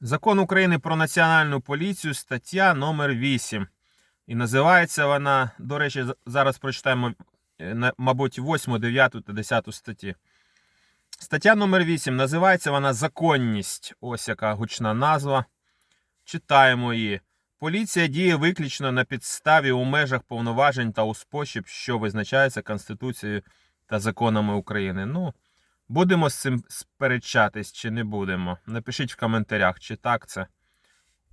Закон України про національну поліцію, стаття номер 8. І називається вона, до речі, зараз прочитаємо, е, мабуть, 8, 9 та 10 статті. Стаття номер 8 називається вона Законність. Ось яка гучна назва. Читаємо її. Поліція діє виключно на підставі у межах повноважень та у спосіб, що визначається Конституцією та законами України. Ну, будемо з цим сперечатись чи не будемо. Напишіть в коментарях, чи так це.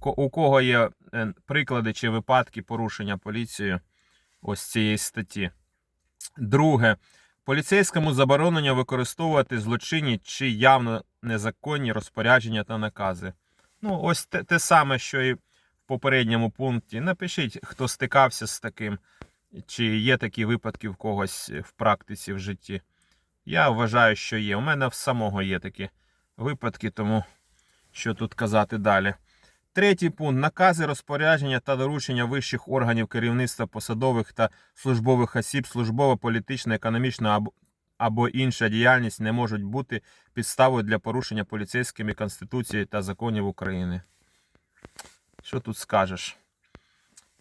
У кого є е, приклади чи випадки порушення поліцією ось цієї статті. Друге. Поліцейському заборонено використовувати злочинні чи явно незаконні розпорядження та накази. Ну, ось те, те саме, що і в попередньому пункті. Напишіть, хто стикався з таким, чи є такі випадки в когось в практиці в житті. Я вважаю, що є. У мене в самого є такі випадки, тому що тут казати далі. Третій пункт. Накази, розпорядження та доручення вищих органів керівництва посадових та службових осіб, службова, політична, економічна або, інша діяльність не можуть бути підставою для порушення поліцейськими Конституції та законів України. Що тут скажеш?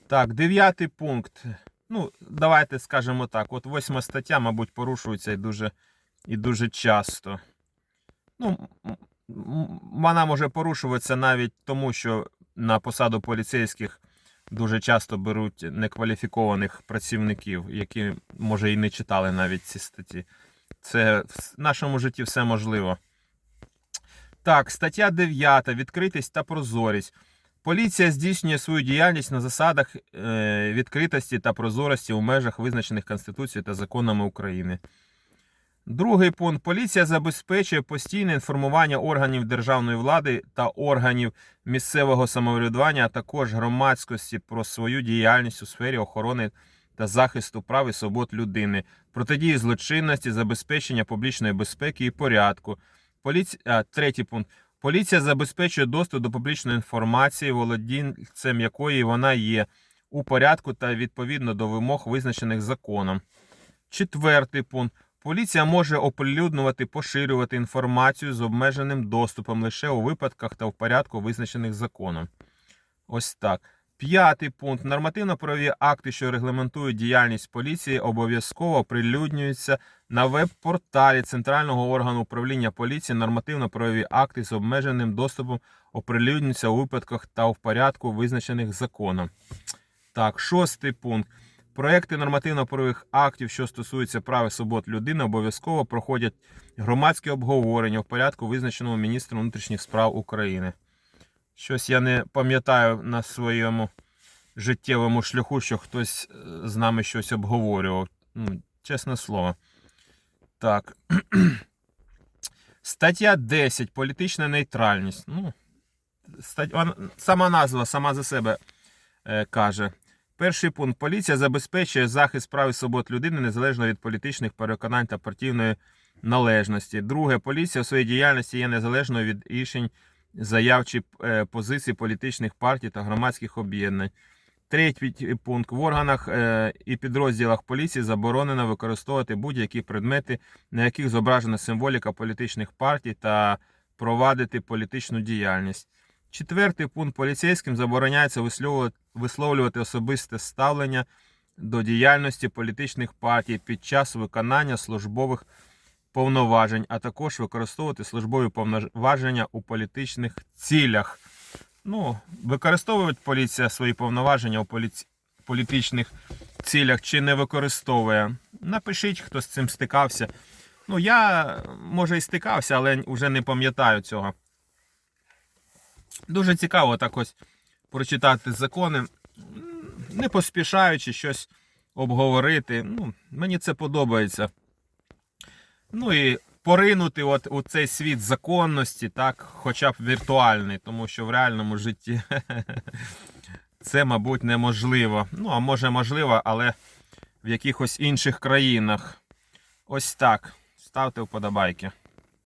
Так, дев'ятий пункт. Ну, давайте скажемо так. От восьма стаття, мабуть, порушується і дуже, і дуже часто. Ну, вона може порушуватися навіть тому, що на посаду поліцейських дуже часто беруть некваліфікованих працівників, які, може, і не читали навіть ці статті. Це в нашому житті все можливо. Так, стаття 9. Відкритість та прозорість. Поліція здійснює свою діяльність на засадах е, відкритості та прозорості у межах, визначених Конституцією та законами України. Другий пункт. Поліція забезпечує постійне інформування органів державної влади та органів місцевого самоврядування, а також громадськості про свою діяльність у сфері охорони та захисту прав і свобод людини, протидії злочинності, забезпечення публічної безпеки і порядку. Поліці... А, третій пункт. Поліція забезпечує доступ до публічної інформації, володінцем якої вона є, у порядку та відповідно до вимог, визначених законом. Четвертий пункт. Поліція може оприлюднювати, поширювати інформацію з обмеженим доступом лише у випадках та в порядку, визначених законом. Ось так. П'ятий пункт. Нормативно-правові акти, що регламентують діяльність поліції, обов'язково оприлюднюються на веб-порталі Центрального органу управління поліції. Нормативно-правові акти з обмеженим доступом оприлюднюються у випадках та в порядку, визначених законом. Так, шостий пункт. Проекти нормативно-правових актів, що стосуються прав і свобод людини, обов'язково проходять громадське обговорення в порядку, визначеному міністром внутрішніх справ України. Щось я не пам'ятаю на своєму життєвому шляху, що хтось е, з нами щось обговорював. Ну, чесне слово. Так. Стаття 10. Політична нейтральність. Ну, стать... Сама назва сама за себе е, каже. Перший пункт. Поліція забезпечує захист прав і свобод людини незалежно від політичних переконань та партійної належності. Друге, поліція у своїй діяльності є незалежною від рішень заяв чи е, позицій політичних партій та громадських об'єднань. Третій пункт. В органах е, і підрозділах поліції заборонено використовувати будь-які предмети, на яких зображена символіка політичних партій та провадити політичну діяльність. Четвертий пункт. Поліцейським забороняється висловлювати, особисте ставлення до діяльності політичних партій під час виконання службових повноважень, а також використовувати службові повноваження у політичних цілях. Ну, використовує поліція свої повноваження у поліці... політичних цілях чи не використовує. Напишіть, хто з цим стикався. Ну, я, може, і стикався, але вже не пам'ятаю цього. Дуже цікаво так ось прочитати закони, не поспішаючи щось обговорити. Ну, мені це подобається. Ну і поринути от у цей світ законності, так, хоча б віртуальний, тому що в реальному житті це, мабуть, неможливо. Ну, а може можливо, але в якихось інших країнах. Ось так. Ставте вподобайки.